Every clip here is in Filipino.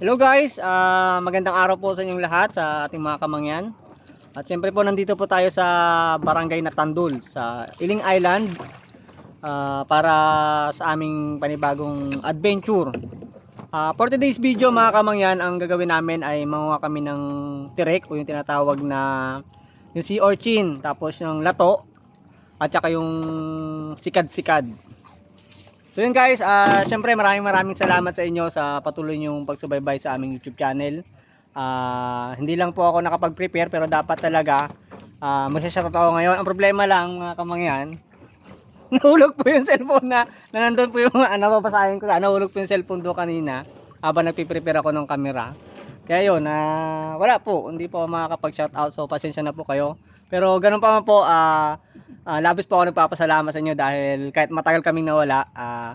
Hello guys, Ah, magandang araw po sa inyong lahat sa ating mga kamangyan. At syempre po nandito po tayo sa Barangay Natandul sa Iling Island ah, para sa aming panibagong adventure. Ah, for today's video mga kamangyan, ang gagawin namin ay manguha kami ng tirek o yung tinatawag na yung sea urchin, tapos yung lato at saka yung sikad-sikad. So yun guys, ah syempre maraming maraming salamat sa inyo sa patuloy niyong pagsubaybay sa aming YouTube channel. Ah hindi lang po ako nakapag-prepare pero dapat talaga uh, magsashoutout ako ngayon. Ang problema lang mga kamangyan, nahulog po yung cellphone na, na nandun po yung ano babasahin ko. Nahulog po yung cellphone do kanina habang nagpiprepare ako ng camera. Kaya yun, ah wala po, hindi po makakapag-shoutout so pasensya na po kayo. Pero ganun pa man po, ah ah, labis po ako nagpapasalamat sa inyo dahil kahit matagal kaming nawala, ah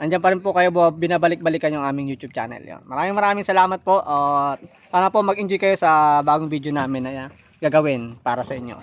andyan pa rin po kayo bo, binabalik-balikan yung aming YouTube channel. Yun. Maraming maraming salamat po. at sana po mag-enjoy kayo sa bagong video namin na ah, gagawin para sa inyo.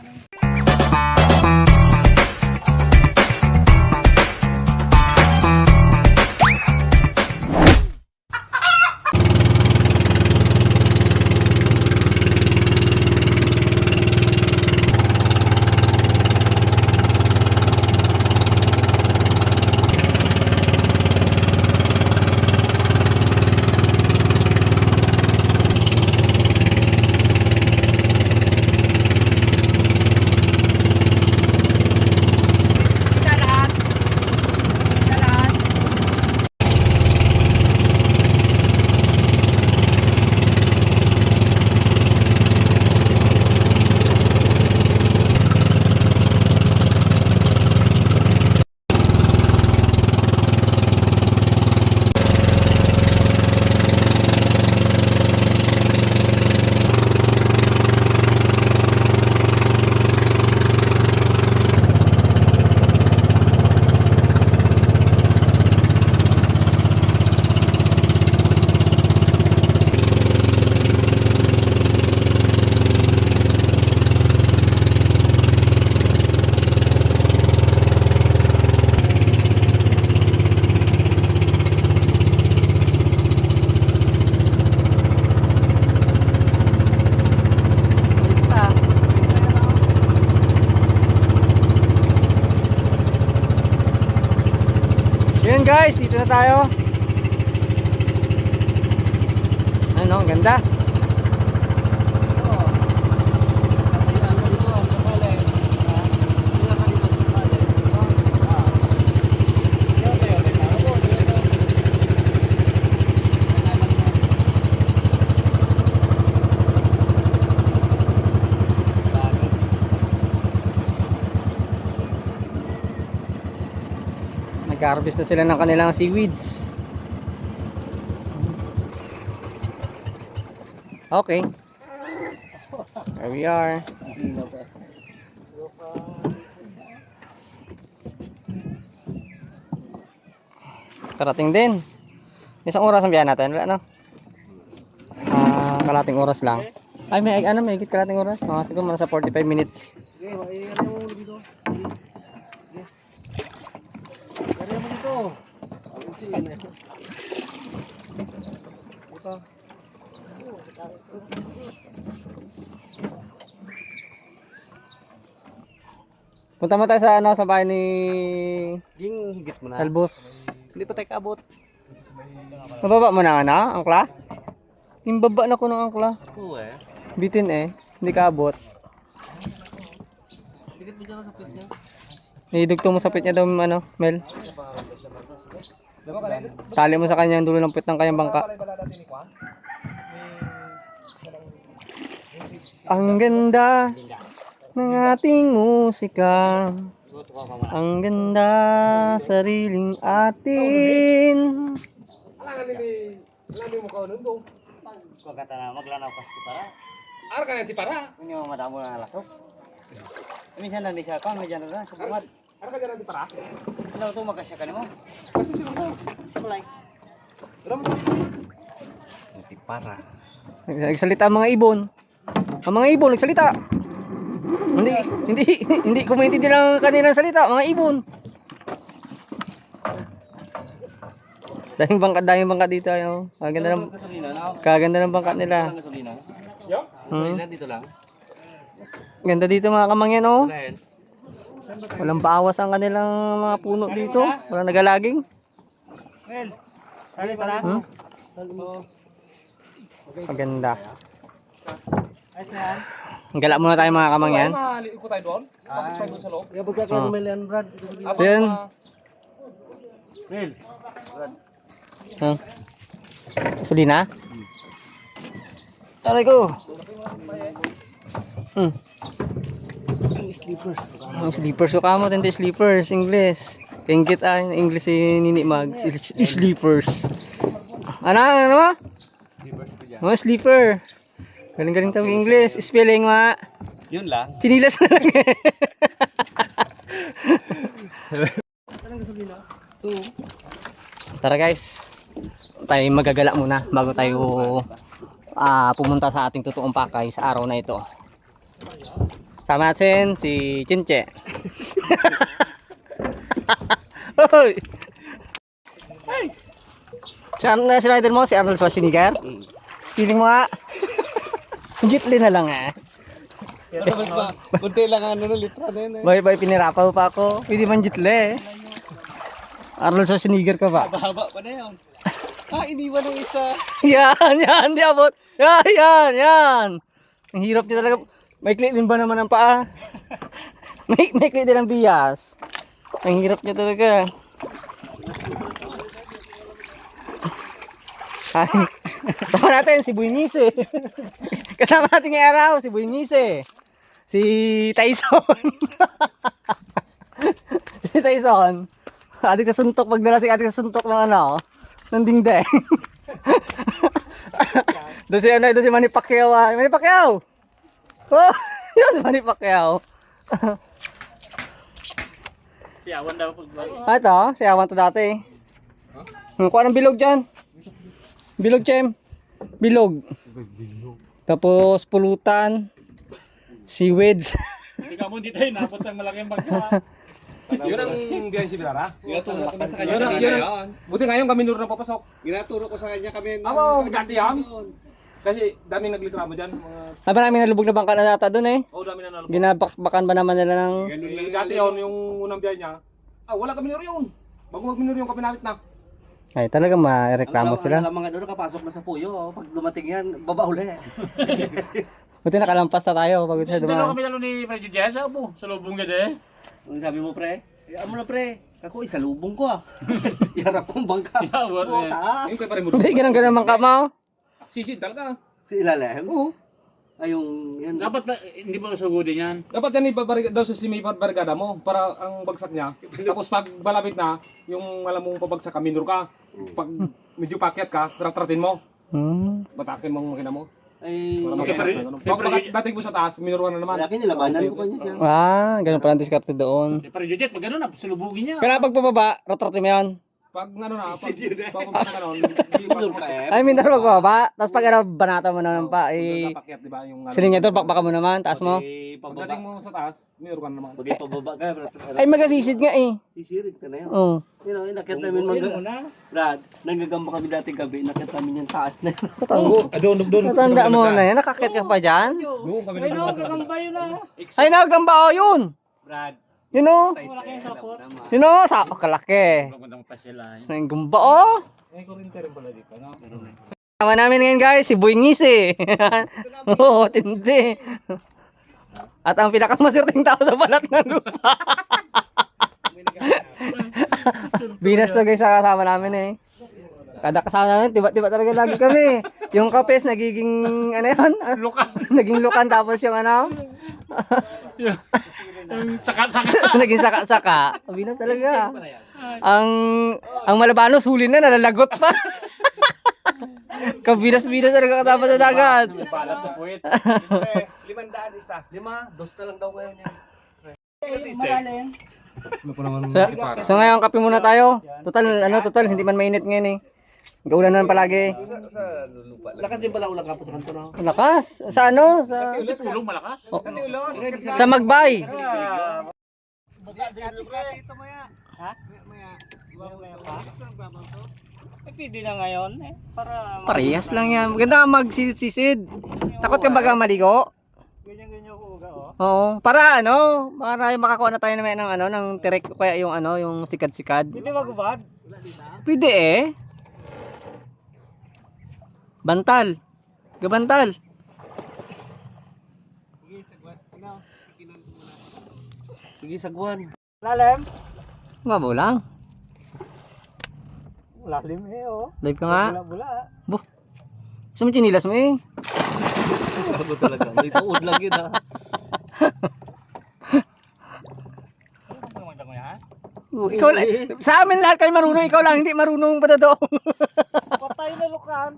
Na tayo. Ano, ganda. Nag-harvest na sila ng kanilang seaweeds. Okay. There we are. Karating din. Isang oras ang biyahe natin. Wala no? Ah, kalating oras lang. Ay, may ano, may kalating oras. Mga siguro mga sa 45 minutes. Punta mo tayo sa ano sa bahay ni Ging higit mo na. Talbos. Hindi pa tayo kaabot. Mababa mo na ano, angkla? Yung baba na ko ng angkla. Oo eh. Bitin eh. Hindi kaabot. Higit mo dyan sa pit niya. Idugtong mo sa pit niya daw ano, Mel. Tali mo sa kanya ang dulo ng pit ng kanyang bangka. Ang ganda ng ating musika. Ang ganda sariling atin. Kung kata na maglanaw pasti para. Ar ka nanti para. Kunyo madamo na latos. Minsan na di siya kang medyan na sa bungad. Ar ka para. Ano to magasya ka nimo? Kasi sino ko? Supply. Ram. Nanti para. Nagsalita ang mga ibon. Ang mga ibon nagsalita. Hindi hindi hindi ko maintindihan ang kanilang salita, mga ibon. Daming bangka, daming bangka dito. Ayo. Kaganda ng, kaganda ng bangka nila. Gasolina dito lang. Ganda dito mga kamangyan, oh. Walang bawas ang kanilang mga puno dito. Walang nagalaging. Well. Hmm? Maganda. Ayos na yan. Gala muna tayo mga kamangyan. Ko tayo doon. Bakit tayo doon sa loob? Pagka Oh. kayo yan, Brad. So yun. Well, Brad. Huh? Gasolina? Aray ko. Hmm. Ang sleepers. Ang sleepers ko kamo tindi sleepers English. Kengkit ay English si Nini Mag S- sleepers. Ano ano? Sleepers dyan. Mga sleeper. Galing-galing tawag English. Spelling ma. Yun lang. Chinilas na lang. Tara guys. Tayo magagala muna bago tayo ah pumunta sa ating totoong pakay sa araw na ito. Sama natin si Chinche. Hoy! Siya na si rider mo, si Arnold Schwarzenegger. Feeling mo nga. Jitli na lang ah. Kunti lang ang ano na litra na yun eh. Bay, bay, pinirapaw pa ako. Pwede man jitle. Arnold Schwarzenegger ka ba? Mahaba pa na yun. Ah, iniwan ng isa. yan, yan, di abot. Yan, yan, yan. Ang hirap niya talaga. Maikli din ba naman ang paa? May, maikli din ang biyas. Ang hirap niya talaga. Ay, Tama natin, si Buinise. Kasama natin ngayong araw, si Buinise. Si Tyson. si Tyson. Adik sa suntok, pagdala si adik sa suntok ng ano, ng dingdeng. doon si ano, doon si Manny Pacquiao. ah. Manny Pacquiao! Oh, yun si Manny Pacquiao. Siyawan daw pag Ah, ito, siyawan to dati. Hmm, kuha ng bilog dyan. Bilog, Chem. Bilog. Tapos pulutan. Seaweeds. Hindi ka mo dito inabot sa malaking bagya. Yun ang biyahe si Bilara. Ginaturo ko na sa kanya Yun ang, yun ang, buti ngayon kami nuro na papasok. Ginaturo ko sa kanya kami. Amo, dati yan. Kasi daming naglikramo dyan. Mga, Ah, maraming nalubog na bangka na data doon eh. oh, dami na nalabas. Ginabakbakan ba naman nila ng... Eh, dati yun, yung unang biyahe niya. Ah, wala kami nuro yun. Bago magminuro yung kapinamit na. Ay, talaga ma-reklamo sila. Ang mga doon nakapasok na sa puyo. oh. Pag dumating yan, baba uli. Buti nakalampas na tayo bago siya Dalo dumaan. kami dalo ni Freddy Jess po. Sa lubong ka de. Ano sabi mo, pre? Iyaan mo na, pre. Ako, isa lubong ko ah. Iharap kong bangka. Yawat Oo, eh. taas. Hindi, ganun-ganun ang bangka mo. Sisid talaga. Si ilalim. Oo. Ay, yung... Yan. Dapat na, hindi ba sugudin yan? Dapat yan ibabarigada daw sa simi barigada mo para ang bagsak niya. Tapos pag balapit na, yung alam mong pabagsak ka, minor ka. Pag medyo pakyat ka, tratratin mo. Hmm. Batakin mo ang makina mo. Ay... Okay, pare- ka. okay, pare- Pag dating mo sa taas, minor ka na naman. Laki nilabanan ko kanya siya. Ah, ganun pala ang diskarte doon. Si Freddy Jet, pag gano'n na, salubugin niya. Pero pag pababa, rotrote mo yun. Pag ano na, pag yun pag ka nun, eh. Ay, minor magbaba. Tapos pag ano, banata mo naman pa, eh, pakyat, di ba? Yung ano. mo naman, taas mo. Pag Pag pababa. dating mo sa taas, minor ka na naman. Pag pababa ka, Brad. Ay, magasisid nga eh. Sisirit ka na yun. Oo. You know, nakita namin mga... Brad, nanggagamba kami dati gabi, nakita namin yung taas na yun. Oh, doon, doon. Natanda mo na yan, nakakit ka pa dyan. Doon kami Ay, no, gagamba yun ah. Ay, nagamba oh, yun. Brad, You know? You know? Sa, oh, kalaki. Ang gumba oh. Tama namin ngayon guys, si Boy Ngisi. Oo, tindi. At ang pinakamaswerteng tao sa balat ng lupa. Binas to guys sa kasama namin eh. Kada kasama namin, tiba-tiba talaga lagi kami. Yung kapes nagiging, ano yan? Luka. naging lukan tapos yung ano? Saka-saka. naging saka-saka. Binas talaga. Ang ang malabanos huli na nalalagot pa. Kabinas-binas talaga katapos sa dagat. Balat sa puwet. Limandaan isa. Lima, dos na lang daw ngayon yan. So, so ngayon kape muna tayo. Total ano total hindi man mainit ngayon eh. Gaulan na lang palagi. Lakas din pala ulang kapo sa kanto na. Lakas. Sa ano? Sa Ulong malakas. oh, sa Magbay. Eh, pwede na ngayon eh. Para Parehas lang yan. Maganda nga magsisid-sisid. Takot ka baga maligo? Ganyan-ganyan ko uga oh. Oo. Para ano, para makakuha na tayo naman ng ano, ng tirek kaya yung ano, yung sikad-sikad. Pwede magubad? Pwede eh. Bantal. Gabantal. Sige, sagwan. Lalim? Mabaw lang. Lalim eh, oh. Live ka nga. Bula-bula. Gusto mo chinilas mo eh. Bago talaga. May tuod lang yun ah. Oo, ikaw lang. Sa amin lahat kayo marunong. Ikaw lang hindi marunong ba daw? Patay na lukan.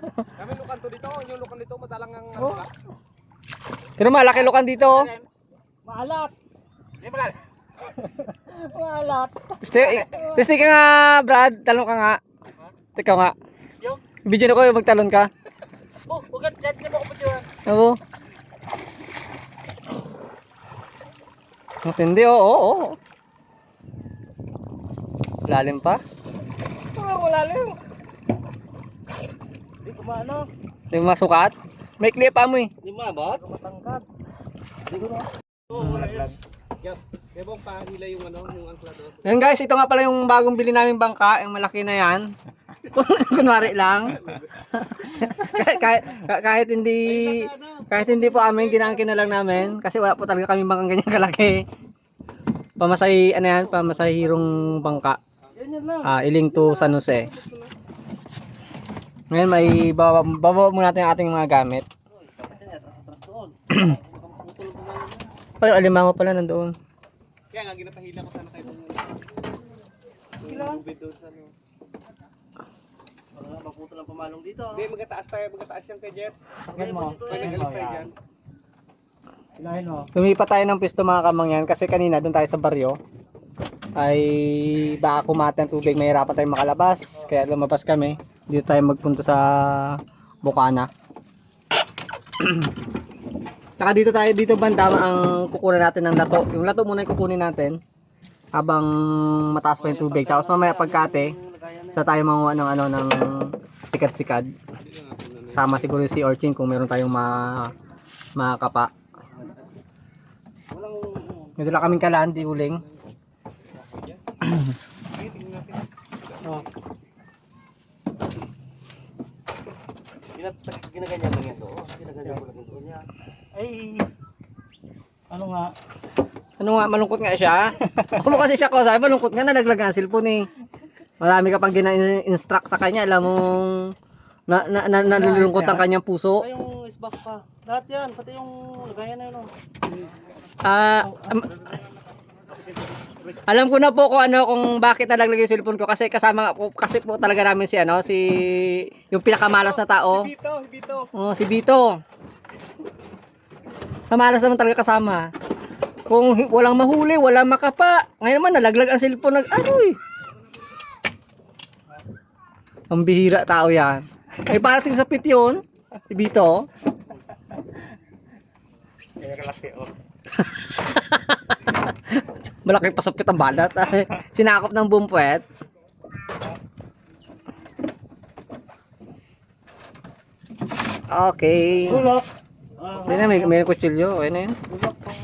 Kami lukan to dito, yung lukan dito madalang ang Oh. Pero malaki lukan dito. oh. Maalat. Ba lang? Maalat. Ste, testi ka nga, Brad. Talon ka nga. Ikaw nga. Video na ko yung magtalon ka. Oh, ugat, dyan ka mo ko pati Oo. Matindi, oo, oo, oo. Lalim pa. Oh, wala lang. Hindi ko maano. Hindi mo masukat. May clip pa mo eh. Di maabot? Matangkad. Ebong pa nila yung ano, yung angklado. Yan guys, ito nga pala yung bagong bili namin bangka. Yung malaki na yan. Kunwari lang. kahit, kahit, hindi kahit hindi po amin, ginangkin na lang namin. Kasi wala po talaga kami bangkang ganyan kalaki. Pamasay, ano yan, pamasahirong bangka. Ganyan lang. Ah, iling to San Jose. Ngayon may baba, baba muna natin ang ating mga gamit. Ay, alimango pala nandoon. Kaya nga ginapahila ko sana kayo Ubid doon sa ano. Baka maputo lang pamalong dito. ah. Hindi, magataas tayo, magataas yan kay Jeff. Yan mo. Pag nagalis tayo dyan. Ilahin mo. Lumipat tayo ng pisto mga kamangyan kasi kanina doon tayo sa baryo ay baka kumati ang tubig, mahirapan tayong makalabas. Kaya lumabas kami. Dito tayo magpunta sa Bukana. Tsaka dito tayo, dito banda ang kukunin natin ng lato. Yung lato muna yung kukunin natin habang mataas pa yung tubig. Tapos mamaya pagkate, sa tayo manguha ng ano ng sikat-sikat. Sama siguro si Orchin kung meron tayong ma makakapa. May dala kaming kalaan, di uling. Ginat- Ginaganyan lang yan to. oh. Ginaganyan mo lang yan doon yan. Ay. Ano nga? Ano nga, malungkot nga siya. Ako mo kasi siya ko, sabi malungkot nga, nalaglag ang cellphone eh. Marami ka pang gina-instruct sa kanya, alam mong na, na, na, nalulungkot ang kanyang puso. Ay, yung isbak pa. Lahat yan. Pati yung lagayan na yun. oh. Ah, am- alam ko na po kung ano kung bakit nalaglag yung cellphone ko kasi kasama po kasi po talaga namin si ano si yung pinakamalas na tao. Bito, bito. Oh, si Bito. Kamalas naman talaga kasama. Kung walang mahuli, walang makapa. Ngayon naman, nalaglag ang cellphone. Nag, ano eh. Ang bihira tao yan. Ay, para sa pit yun. Si Bito. Malaki pa sa pit ang balat. Sinakop ng bumpwet. Okay. Bulok. Hindi na, may, may kutsilyo. Okay na yun.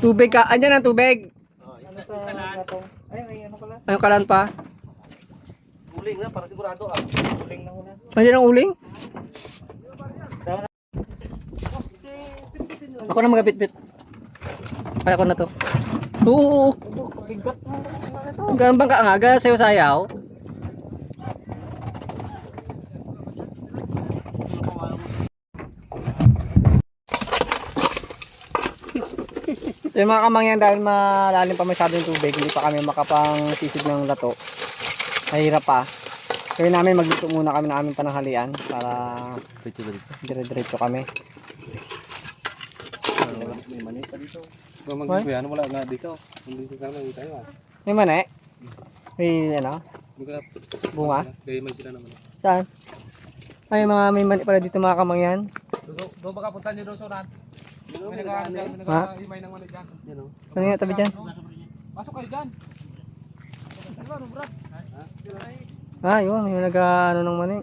Tubig ka. Andyan ang tubig. Ano sa? Ay, may ano pala. Kalan pa. Uling na, para sigurado ah. Uling na muna. Andyan ang uling. Ako na magabit-bit. Kaya ko na to. Oo. Bigat mo. Hanggang bang kaangaga sayo sayaw. So yung mga kamangyan dahil malalim pa masyado yung tubig, hindi pa kami makapang sisig ng lato. Mahirap pa. Kaya namin magluto muna kami ng aming pananghalian para dire-diretso kami. May mani pa dito. Hoy. Kuya, ano wala na dito. Hindi ko kami tayo ah. May mani? May ano? Ko Bunga? Kaya may sila naman. Saan? Ay mga may mani pala dito mga kamangyan. Doon doon baka punta niyo doon sa unan. May Ano, nag may Ha? ng dyan. Yan oh. Saan nga tabi dyan? Pasok kayo dyan. Ano ba, no, brad? Ah, yun, yung nag ano ng mani.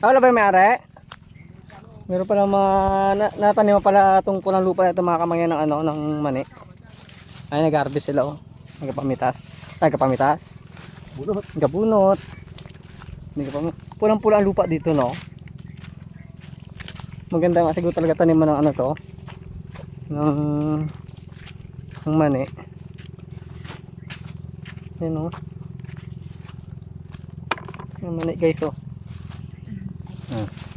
Ah, wala ba yung may-ari? Meron pala mga, na, natanim pala itong pulang lupa ito mga kamangyan ng ano, ng mani. Ay, nag-harvest sila oh. Nagpamitas. Nagpamitas. Bunot. Nagabunot. Nagpamitas. Pulang-pula ang lupa dito, no? Maganda nga siguro talaga taniman ng ano to. Ng, ng mani. Yan oh. Yung mani guys oh. Hmm.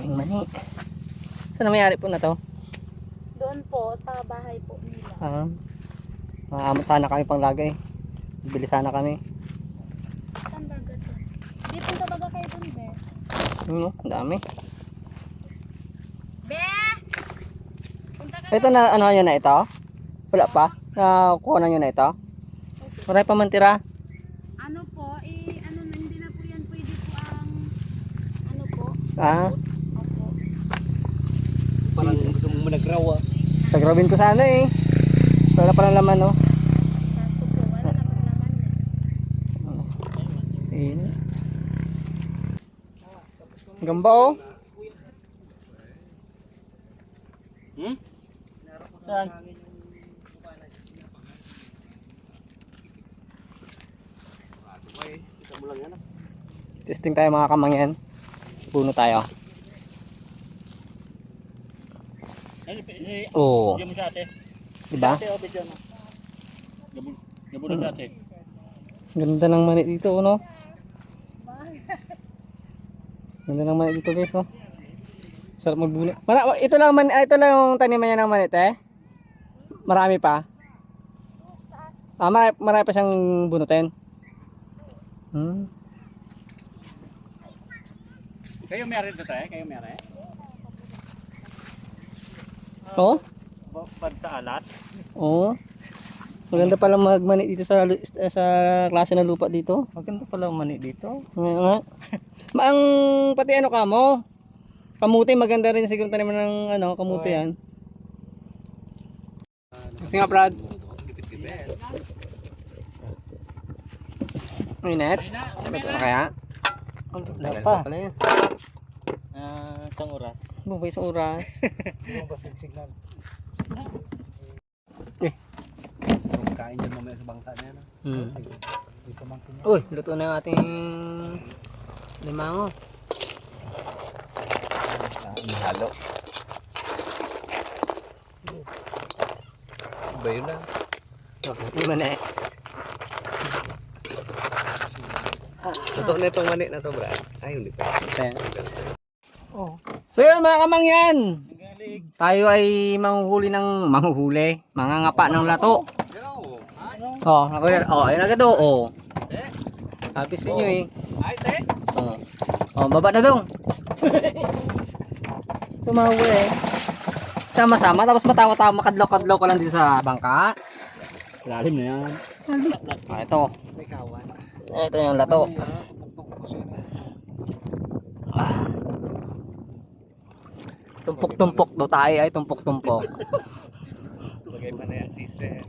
Daming mani. Saan na mayari po na to? Doon po, sa bahay po nila. Ah. Maamot sana kami pang lagay. Bili sana kami. Saan baga to? Di punta baga kayo dun, be? Ang dami. Be! Punta ka Ito na ano yun na ito? Wala pa? Nakuha na yun na ito? Marami pa man tira. Ano po, eh, ano na, hindi na po yan pwede po ang, ano po, Ah, opo. Parang gusto mong managrawa. Sagrabin ko sana eh. Wala pa lang laman no. Kaso po, wala na pong laman. Ayun. Gamba oh. Hmm? Saan? Testing tayo mga kamangyan. Puno tayo. Ay, ay, Oo. Mo sa ate. Diba? Dyan. Gabon. Gabon sa ate. Ganda ng mani dito, oh, no? Ganda ng mani dito, guys, oh. Sarap magbunot. Mara, ito lang man, ah, ito lang yung taniman niya ng manit, eh. Marami pa. Ah, marami, marami pa siyang bunutin. Hmm. Kayo meron dito eh? Kayo meron eh? Oh? Pag sa alat. Oo. Maganda pala magmani dito sa lu- sa klase ng lupa dito. Maganda pala ang mani dito. Nga nga. Ma ang pati ano ka mo? Kamuti maganda rin siguro taniman ng ano, kamuti yan. Kasi nga Brad. Minute. Ito na kaya? Ang pa. Pala yan. Ah, isang oras. Bubay sa oras. Basig signal. Kain dyan mamaya sa bangka na yan. ah. Hmm. Uy, luto na yung ating limango. Halo. Ba yun na? Okay, lima na eh. Totoo na itong mani na to, Brad. Ay, hindi pa. Ayan. Oh. So yun mga kamangyan. Tayo ay manghuhuli ng manghuhuli. Mangangapa ng lato. Oh, ako yan. Oh, ayun agad oh. Oh. Happy sa inyo eh. Ay, te! Oh. Oh, baba na dong. so mahuli eh. Sama-sama tapos matawa-tawa makadlaw-kadlaw ka lang dito sa bangka. Lalim na yan. Ah, ito. Kawan. Ito yung lato. Tumpok-tumpok do tayo ay tumpok-tumpok. Bagay pa na yan, sise.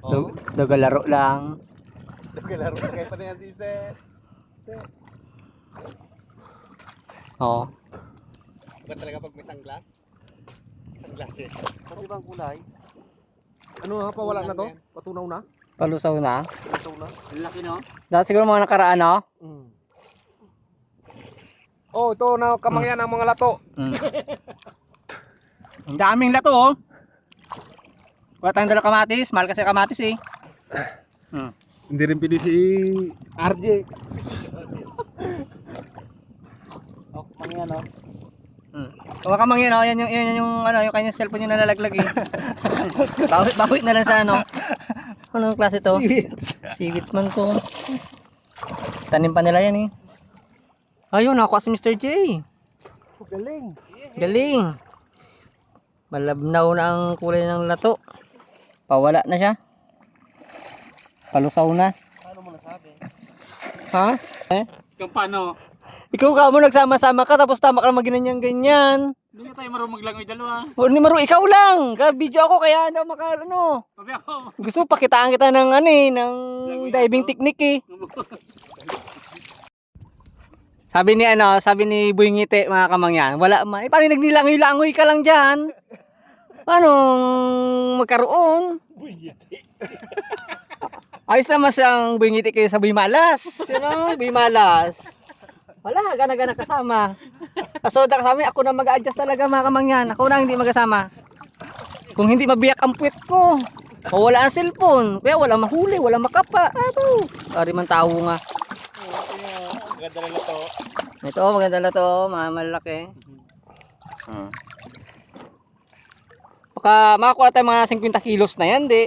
Dug dugalaro lang. Nagalaro bagay pa na yan, sise. Oo. Ba talaga pag may sunglass? Sunglasses. Pero ibang kulay. Ano nga pa, wala na to? Patunaw na? Palusaw na. Ito na. Ang laki no? Dahil siguro mga nakaraan, no? Oh, ito na kamangyan ang mga lato. Mm. Ang daming lato, oh. Wala tayong dala kamatis. Mahal kasi kamatis, eh. Mm. Hindi rin pili si RJ. Oh, ang yan oh. Mm. Huwag ka mangyan, oh. Yan yung, yan yung, ano, yung kanyang cellphone yung nalalaglag, eh. bawit, bawit na lang sa, ano. Anong klase to? Seaweeds man to. Tanim pa nila yan, eh. Ayun, nakuha si Mr. J. Galing. Galing. Malabnaw na ang kulay ng lato. Pawala na siya. Palusaw na. Paano mo nasabi? Ha? Eh? Kung paano? Ikaw ka mo nagsama-sama ka tapos tama ka lang maginanyang ganyan. Hindi na tayo marunong maglangoy dalawa. Hindi maro ikaw lang. Video ako kaya ano maka ano. Sabi ako. Gusto mo pakitaan kita ng ano eh, ng diving technique eh. Sabi ni ano, sabi ni Boy Ngiti mga kamangyan, wala man. Eh, paano nagnilangoy-langoy ka lang diyan? Paano magkaroon? Ayos naman siyang Boy Ngiti kayo sa Boy Malas. You know, Boy Malas. Wala, gana-gana kasama. Kaso da kasama, ako na mag-adjust talaga mga kamangyan. Ako na hindi magasama. Kung hindi mabiyak ang puwet ko. O wala ang cellphone. Kaya wala mahuli, wala makapa. Ato. Ari man tao nga. Ganda na to. Ito, maganda na to. mga Malaki. Hmm. Baka makakuha tayo mga 50 kilos na yan, di.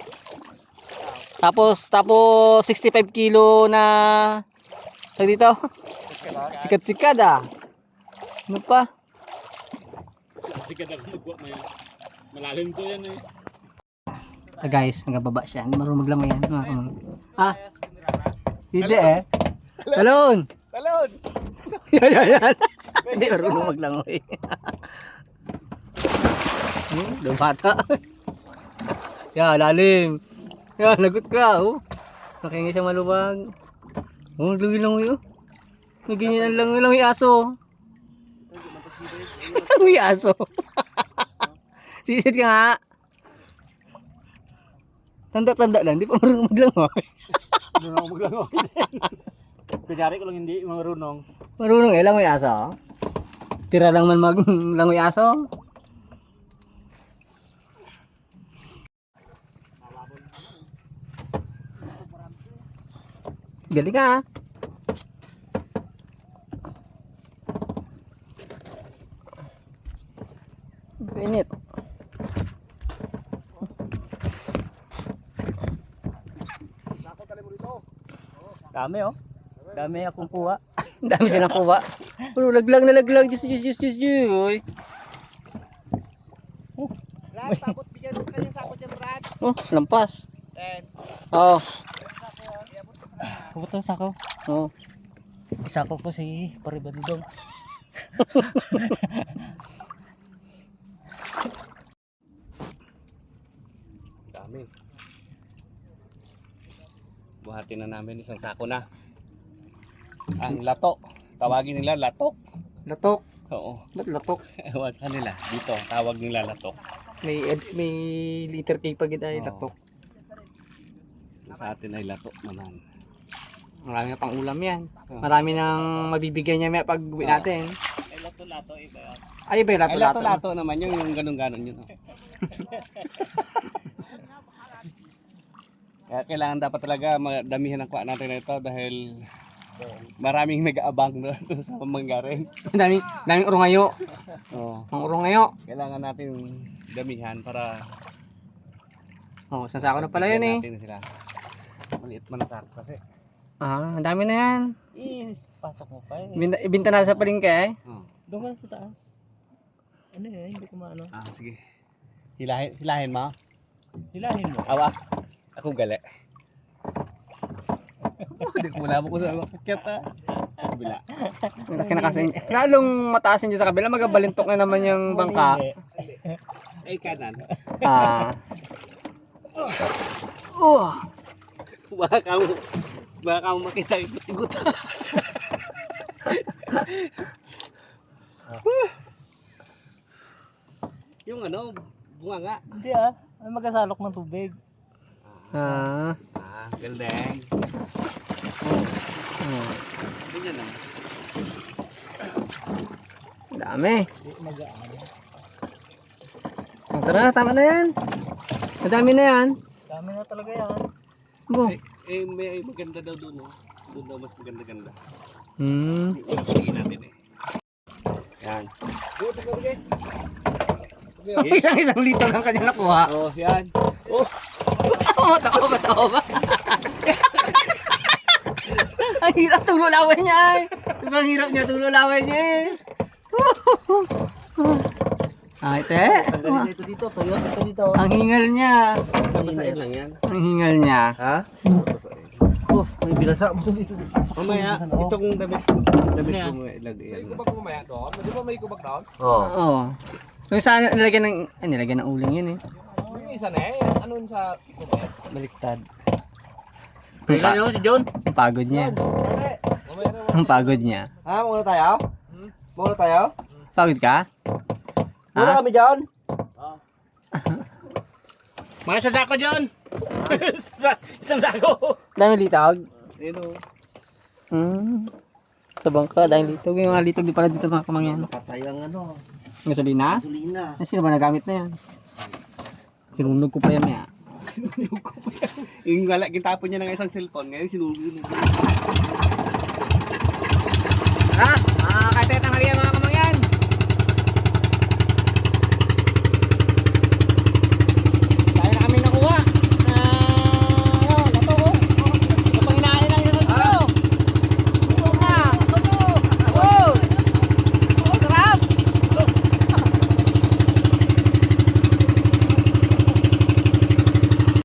Tapos, tapos 65 kilo na tawag dito. Sikat-sikat ah. Ano pa? Ka na magwa mo yan. Malalim to yan eh. Ah, guys, nagababa siya. Hindi marunong maglamay yan. Kamang. Ha? Hindi eh. Talon! Talon! yan, yan, yan. Hindi marunong maglangoy. hmm, dumata. yan, lalim. Yan, lagot ka. Oh. Nakingi siya maluwag. Oh, langoy-langoy oh. Naginyan ang langoy-langoy aso. Langoy aso. Sisit ka nga. Tanda-tanda lang, di pa marunong maglangoy. Marunong maglangoy. Kunyari ko lang hindi marunong. Marunong eh, langoy aso. Tira lang man maglangoy aso. Galing ka ah. Init. Dami oh. Dami akong kuha. Dami silang kuha. Pero laglang na laglang. Diyos, Diyos, Diyos, Diyos, Diyos. Uy. Brad, sabot bigyan mo sa kanya sakot yan, Brad. Oh, lampas. Ten. Oo. Pupunta sa ako. Oh. Isa ko po si Paribandong. Dami. Buhatin na namin isang sako na. Ang lato. Tawagin nila latok. Latok. Oo. Ba't latok? Ewan ka nila. Dito, tawag nila latok. May ed- may liter cake pa gid ay Oo. latok. Sa atin ay latok naman. Marami na pang ulam yan. Oo. Marami nang mabibigyan niya may pag uwi natin. Ay, lato-lato iba yan. Ay, ba yung Ay, lato-lato? lato-lato naman yung, yung ganun-ganon yun. oh. Kaya kailangan dapat talaga madamihan ang kuha natin na ito dahil maraming nag-aabang doon sa manggarin. daming, daming urungayo. Oo. Ang urungayo. Kailangan natin damihan para Oh, isang sako na pala yan eh. natin sila. Maliit man sako kasi. Ah, ang dami na yan. Pasok mo pa eh. Ibinta, ibinta na sa palengke eh. Oh. Doon ka na sa taas. Ano eh, hindi ko maano. Ah, sige. Hilahin, hilahin mo. Hilahin mo. Awa. Ako gali. Hindi ko wala ko sa makukyat ah. Sa kabila. Ang laki na kasi. Lalong mataasin dyan sa kabila, magabalintok na naman yung bangka. Ay, kanan. Ah. Oh. Baka ka mo, baka ka mo makita ikot-ikot. yung ano, bunga nga. Hindi ah. Ay magasalok ng tubig. Ah. Ah, galing. Hmm. Ganyan lang. Dami. Oh, tara na, tama na yan. Madami na yan. Dami na talaga yan. Bo. Eh, eh, may maganda daw doon, no? Doon daw mas maganda-ganda. Hmm. Yung pagkain natin eh. Yan. Isang-isang lito lang kanya nakuha. Oh, yan. Oo, tao ba, tao ba? Ang hirap tululawin niya eh. Ang hirap niya tululawin niya eh. Ay, te. Tanggalin ito dito. Tuyo ito dito. Ang hingal niya. Basahin lang yan. Ang hingal niya. Ha? Basahin. Oh, may binasa mo dito. Mamaya, itong damit, damit Ano yan? ko mo ilagay. May kubag mamaya doon. Di ba may kubag doon? Oh. Oo. Yung sa nilagyan ng, ay, nilagyan ng uling yun eh. Yung isa na eh. Ano sa kubag? Baliktad. Kailan yun si John? Ang pagod niya. Ang pagod niya. Ha, muna tayo? Muna tayo? Pagod ka? Muna Ha? kami dyan? Mga sa sako John! Sa- Isang sako! Dami litag. Ayun o. Hmm. Sa bangka, dahil litog. Yung mga litog di pala dito mga kamangyan. Patay ang ano, Gasolina? gasolina. Ay, sino ba nagamit na yan? Sinunog ko pa yan ya. Yung wala, gintapon niya ng isang cellphone. Ngayon sinunog. Ah, kasi tanghali yan mga